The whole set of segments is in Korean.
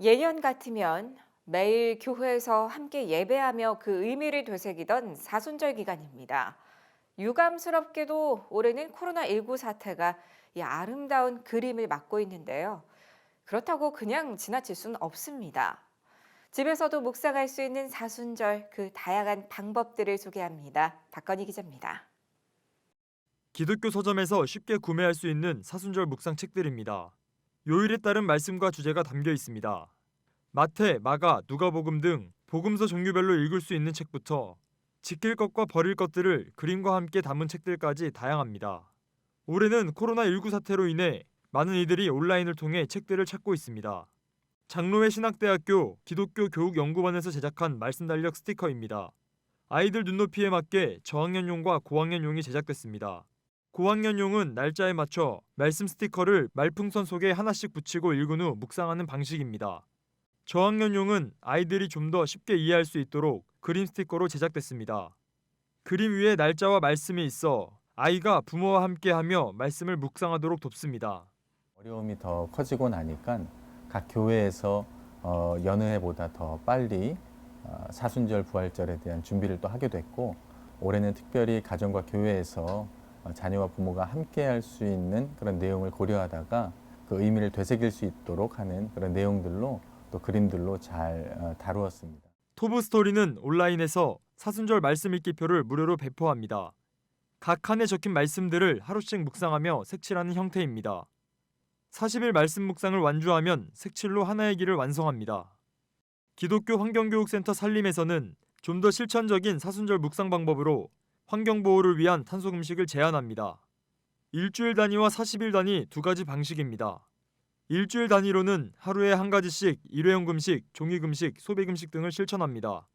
예년 같으면 매일 교회에서 함께 예배하며 그 의미를 되새기던 사순절 기간입니다. 유감스럽게도 올해는 코로나19 사태가 이 아름다운 그림을 맡고 있는데요. 그렇다고 그냥 지나칠 수는 없습니다. 집에서도 묵상할 수 있는 사순절 그 다양한 방법들을 소개합니다. 박건희 기자입니다. 기독교 서점에서 쉽게 구매할 수 있는 사순절 묵상 책들입니다. 요일에 따른 말씀과 주제가 담겨 있습니다. 마태, 마가, 누가복음 등 복음서 종류별로 읽을 수 있는 책부터 지킬 것과 버릴 것들을 그림과 함께 담은 책들까지 다양합니다. 올해는 코로나19 사태로 인해 많은 이들이 온라인을 통해 책들을 찾고 있습니다. 장로회 신학대학교 기독교 교육 연구원에서 제작한 말씀 달력 스티커입니다. 아이들 눈높이에 맞게 저학년용과 고학년용이 제작됐습니다. 고학년용은 날짜에 맞춰 말씀 스티커를 말풍선 속에 하나씩 붙이고 읽은 후 묵상하는 방식입니다. 저학년용은 아이들이 좀 더 쉽게 이해할 수 있도록 그림 스티커로 제작됐습니다. 그림 위에 날짜와 말씀이 있어 아이가 부모와 함께하며 말씀을 묵상하도록 돕습니다. 어려움이 더 커지고 나니까 각 교회에서 어, 여느 해보다 더 빨리 어, 사순절 부활절에 대한 준비를 또 하게 됐고 올해는 특별히 가정과 교회에서 어, 자녀와 부모가 함께 할 수 있는 그런 내용을 고려하다가 그 의미를 되새길 수 있도록 하는 그런 내용들로 또 그림들로 잘 어, 다루었습니다. 토브 스토리는 온라인에서 사순절 말씀 읽기표를 무료로 배포합니다. 각 칸에 적힌 말씀들을 하루씩 묵상하며 색칠하는 형태입니다. 40일 말씀 묵상을 완주하면 색칠로 하나의 길을 완성합니다. 기독교 환경교육센터 살림에서는 좀 더 실천적인 사순절 묵상 방법으로 환경 보호를 위한 탄소 금식을 제안합니다. 일주일 단위와 40일 단위 두 가지 방식입니다. 일주일 단위로는 하루에 한 가지씩 일회용 금식, 종이 금식, 소비 금식 등을 실천합니다.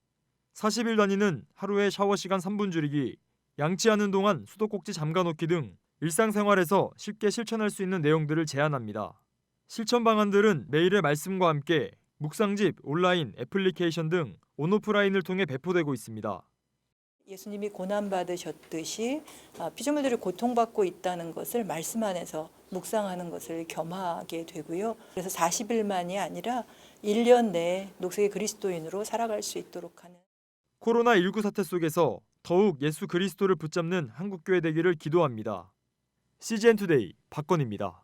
40일 단위는 하루에 샤워 시간 3분 줄이기, 양치하는 동안 수도꼭지 잠가 놓기 등 일상생활에서 쉽게 실천할 수 있는 내용들을 제안합니다. 실천 방안들은 매일의 말씀과 함께 묵상집, 온라인, 애플리케이션 등 온오프라인을 통해 배포되고 있습니다. 예수님이 고난 받으셨듯이 아, 피조물들이 고통받고 있다는 것을 말씀 안에서 묵상하는 것을 겸하게 되고요. 그래서 40일만이 아니라 1년 내에 녹색의 그리스도인으로 살아갈 수 있도록 하는 코로나19 사태 속에서 더욱 예수 그리스도를 붙잡는 한국교회 되기를 기도합니다. CGN 투데이 박건입니다.